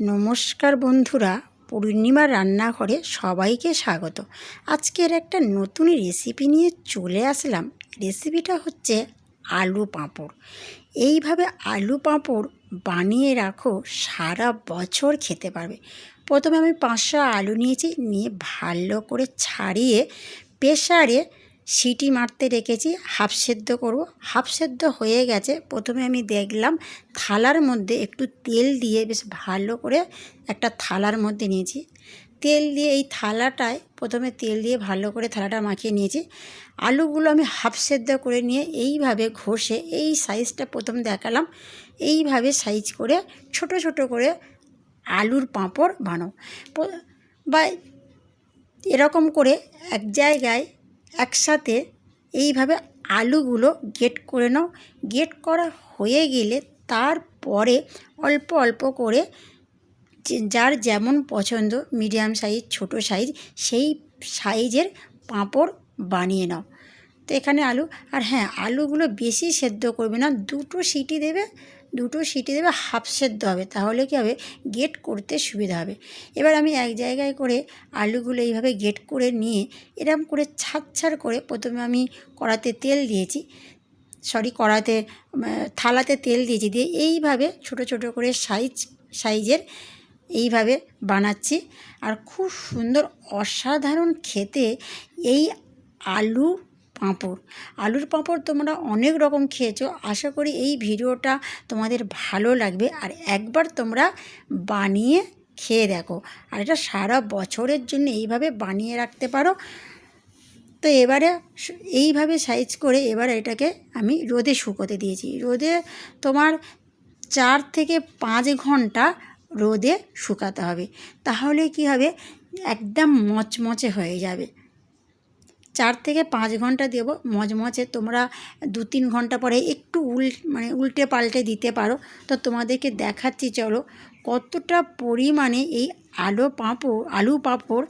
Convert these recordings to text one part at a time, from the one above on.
নমস্কার বন্ধুরা পূর্ণিমা রান্নাঘরে সবাইকে স্বাগত। আজকের একটা নতুন রেসিপি নিয়ে চলে আসলাম। রেসিপিটা হচ্ছে আলু পাঁপড়। এইভাবে আলু পাঁপড় বানিয়ে রাখো, সারা বছর খেতে পারবে। প্রথমে আমি পাঁচশো আলু নিয়েছি, নিয়ে ভালো করে ছাড়িয়ে প্রেশারে সিটি মারতে রেখেছি, হাফ সেদ্ধ করব। হাফ সেদ্ধ হয়ে গেছে। প্রথমে আমি দেখলাম থালার মধ্যে একটু তেল দিয়ে বেশ ভালো করে একটা থালার মধ্যে নিয়েছি। তেল দিয়ে এই থালাটায় প্রথমে তেল দিয়ে ভালো করে থালাটা মাখিয়ে নিয়েছি। আলুগুলো আমি হাফ সেদ্ধ করে নিয়ে এইভাবে ঘষে এই সাইজটা প্রথম দেখালাম। এইভাবে সাইজ করে ছোট ছোট করে আলুর পাঁপড় বানাও। বা এরকম করে এক জায়গায় একসাথে এইভাবে আলুগুলো গেট করে নাও। গেট করা হয়ে গেলে তারপরে অল্প অল্প করে যার যেমন পছন্দ মিডিয়াম সাইজ ছোট সাইজ সেই সাইজের পাঁপড় বানিয়ে নাও। তো এখানে আলু, আর হ্যাঁ আলুগুলো বেশি সেদ্ধ করবে না, দুটো সিটি দেবে দুটো সিটি দেবে হাফ সেদ্ধ হবে। তাহলে কী হবে? গেট করতে সুবিধা হবে। এবার আমি এক জায়গায় করে আলুগুলো এইভাবে গেট করে নিয়ে এরম করে ছাড় করে প্রথমে আমি কড়াতে তেল দিয়েছি। সরি কড়াতে থালাতে তেল দিয়েছি। দিয়ে এইভাবে ছোট ছোট করে সাইজ সাইজের এইভাবে বানাচ্ছি। আর খুব সুন্দর, অসাধারণ খেতে এই আলু পাঁপড়। আলুর পাঁপড় তোমরা অনেক রকম খেয়েছো। আশা করি এই ভিডিওটা তোমাদের ভালো লাগবে। আর একবার তোমরা বানিয়ে খেয়ে দেখো। আর এটা সারা বছরের জন্য এইভাবে বানিয়ে রাখতে পারো। তো এবারে এইভাবে সাইজ করে এবার এটাকে আমি রোদে শুকোতে দিয়েছি। রোদে তোমার চার থেকে পাঁচ ঘণ্টা রোদে শুকাতে হবে। তাহলে কি হবে? একদম মচমচে হয়ে যাবে। চার থেকে পাঁচ ঘণ্টা দেবো। মচমচে তোমরা দু তিন ঘণ্টা পরে একটু উল মানে উল্টে পাল্টে দিতে পারো। তো তোমাদেরকে দেখাচ্ছি, চলো। কতটা পরিমাণে এই আলু পাঁপড় আলু পাঁপড়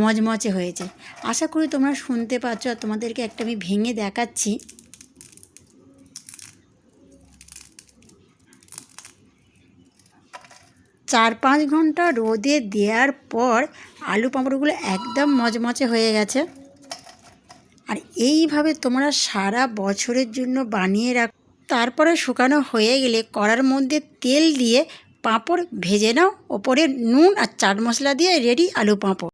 মচমচে হয়েছে। আশা করি তোমরা শুনতে পাচ্ছ আর তোমাদেরকে একটা আমি ভেঙে দেখাচ্ছি। চার পাঁচ ঘণ্টা রোদে দেওয়ার পর আলু পাঁপড়গুলো একদম মচমচে হয়ে গেছে। আর এইভাবে তোমরা সারা বছরের জন্য বানিয়ে রাখ, তারপরে শুকানো হয়ে গেলে কড়ার মধ্যে তেল দিয়ে পাঁপড় ভেজে নাও। ওপরে নুন আর চাট মশলা দিয়ে রেডি আলু পাঁপড়।